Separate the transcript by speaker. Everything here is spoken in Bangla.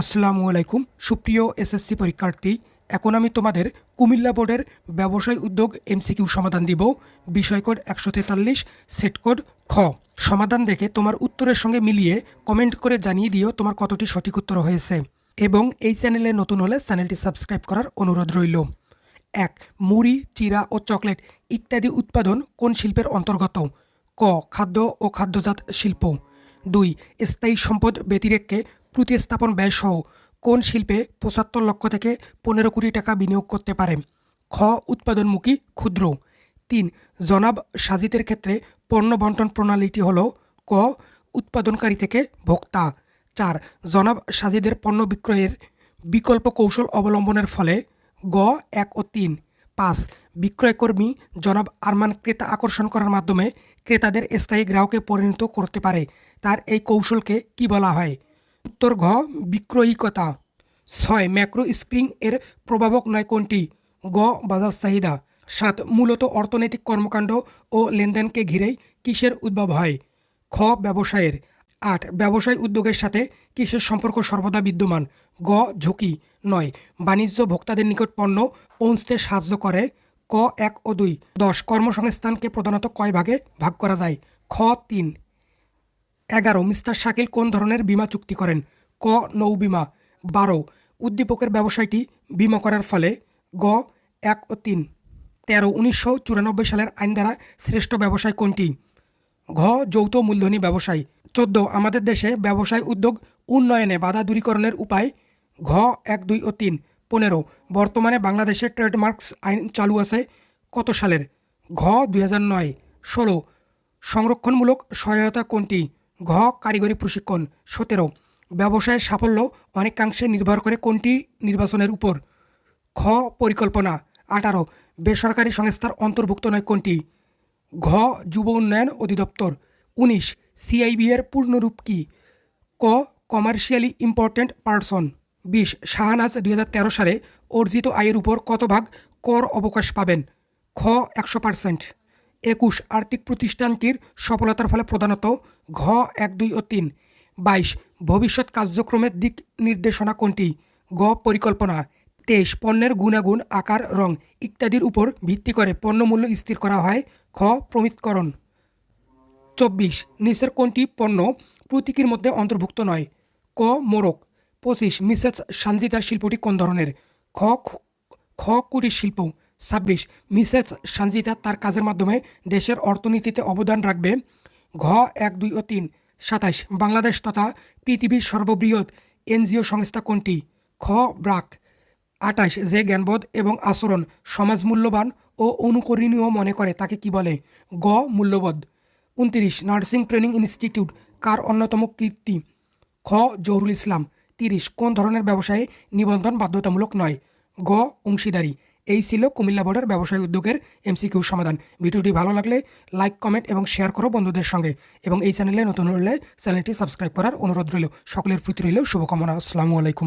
Speaker 1: আসসালামু আলাইকুম, সুপ্রিয় এসএসসি পরীক্ষার্থী। এখন আমি তোমাদের কুমিল্লা বোর্ডের ব্যবসায় উদ্যোগ এমসিকিউ সমাধান দিব। বিষয় কোড একশো তেতাল্লিশ, সেট কোড খ। সমাধান দেখে তোমার উত্তরের সঙ্গে মিলিয়ে কমেন্ট করে জানিয়ে দিও তোমার কতটি সঠিক উত্তর হয়েছে। এবং এই চ্যানেলে নতুন হলে চ্যানেলটি সাবস্ক্রাইব করার অনুরোধ রইল। এক, মুড়ি, চিরা ও চকলেট ইত্যাদি উৎপাদন কোন শিল্পের অন্তর্গত? ক, খাদ্য ও খাদ্যজাত শিল্প। দুই, স্থায়ী সম্পদ ব্যতিরেককে প্রতিস্থাপন ব্যয়সহ কোন শিল্পে পঁচাত্তর লক্ষ থেকে পনেরো কোটি টাকা বিনিয়োগ করতে পারে? খ. উৎপাদনমুখী ক্ষুদ্র। তিন. জনাব সাজিদের ক্ষেত্রে পণ্য বন্টন প্রণালীটি হল ক. উৎপাদনকারী থেকে ভোক্তা। চার. জনাব সাজিদের পণ্য বিক্রয়ের বিকল্প কৌশল অবলম্বনের ফলে গ, এক ও তিন। পাঁচ. বিক্রয়কর্মী জনাব আরমান ক্রেতা আকর্ষণ করার মাধ্যমে ক্রেতাদের স্থায়ী গ্রাহকে পরিণত করতে পারে। তার এই কৌশলকে কি বলা হয়? উত্তর ঘ বিক্রয়িকতা। ছয়, ম্যাক্রো স্প্রিং এর প্রভাবক নয় কোনটি? গ বাজার চাহিদা। সাত, মূলত অর্থনৈতিক কর্মকাণ্ড ও লেনদেনকে ঘিরেই কিসের উদ্ভব হয়? খ, ব্যবসায়ের। আট, ব্যবসায় উদ্যোগের সাথে কিসের সম্পর্ক সর্বদা বিদ্যমান? গ, ঝুঁকি। নয়, বাণিজ্য ভোক্তাদের নিকট পণ্য পৌঁছতে সাহায্য করে। ক, এক ও দুই। দশ, কর্মসংস্থানকে প্রধানত কয় ভাগে ভাগ করা যায়? খ, তিন। এগারো, মিস্টার শাকিল কোন ধরনের বীমা চুক্তি করেন? ক, নৌ বিমা। বারো, উদ্দীপকের ব্যবসায়টি বিমা করার ফলে। গ, এক ও তিন। তেরো, উনিশশো চুরানব্বই সালের আইন দ্বারা শ্রেষ্ঠ ব্যবসায় কোনটি? ঘ, যৌথ মূলধনী ব্যবসায়। চোদ্দ, আমাদের দেশে ব্যবসায় উদ্যোগ উন্নয়নে বাধা দূরীকরণের উপায়। ঘ, এক, দুই ও তিন। পনেরো, বর্তমানে বাংলাদেশে ট্রেডমার্কস আইন চালু আছে কত সালের? ঘ, দুই হাজার নয়। ষোলো, সংরক্ষণমূলক সহায়তা কোনটি? ঘ কারিগরি প্রশিক্ষণ। সতেরো ব্যবসায়ের সাফল্য অনেকাংশে নির্ভর করে কোনটি নির্বাচনের উপর। খ পরিকল্পনা। আঠারো, বেসরকারি সংস্থার অন্তর্ভুক্ত নয় কোনটি। ঘ যুব উন্নয়ন অধিদপ্তর। উনিশ, সিআইবি এর পূর্ণরূপ কি। ক কমার্শিয়ালি ইম্পর্ট্যান্ট পার্সন। বিশ, শাহনাজ দু হাজার তেরো সালে অর্জিত আয়ের উপর কত ভাগ কর অবকাশ পাবেন। খ একশো পার্সেন্ট। একুশ আর্থিক প্রতিষ্ঠানটির সফলতার ফলে প্রধানত ঘ, এক, দুই ও তিন। বাইশ, ভবিষ্যৎ কার্যক্রমের দিক নির্দেশনা কোনটি? গ, পরিকল্পনা। তেইশ, পণ্যের গুণাগুণ, আকার, রং ইত্যাদির উপর ভিত্তি করে পণ্যমূল্য স্থির করা হয়। খ, প্রমিতকরণ। চব্বিশ, নিচের কোনটি পণ্য প্রতীকীর মধ্যে অন্তর্ভুক্ত নয়? ক মোরক পঁচিশ, মিসেস সানজিদার শিল্পটি কোন ধরনের? খ খ, কুটির শিল্প। ছাব্বিশ। মিসেস সানজিদা তার কাজের মাধ্যমে দেশের অর্থনীতিতে অবদান রাখবে। ঘ, এক, দুই ও তিন। সাতাশ বাংলাদেশ তথা পৃথিবীর সর্ববৃহৎ এনজিও সংস্থা কোনটি? খ, ব্রাক। আটাশ যে জ্ঞানবোধ এবং আচরণ সমাজ মূল্যবান ও অনুকরণীয় মনে করে, তাকে কি বলে? গ, মূল্যবোধ। উনত্রিশ, নার্সিং ট্রেনিং ইনস্টিটিউট কার অন্যতম কীর্তি? খ, জহুরুল ইসলাম। তিরিশ, কোন ধরনের ব্যবসায়ে নিবন্ধন বাধ্যতামূলক নয়? গ, অংশীদারি। এই ছিল কুমিল্লা বোর্ডের ব্যবসায়ী উদ্যোগের এমসিকিউ সমাধান। ভিডিওটি ভালো লাগলে লাইক কমেন্ট এবং শেয়ার করো বন্ধুদের সঙ্গে। এবং এই চ্যানেলে নতুন হলে চ্যানেলটি সাবস্ক্রাইব করার অনুরোধ রইল। সকলের প্রতি রইল শুভকামনা। আসসালামু আলাইকুম।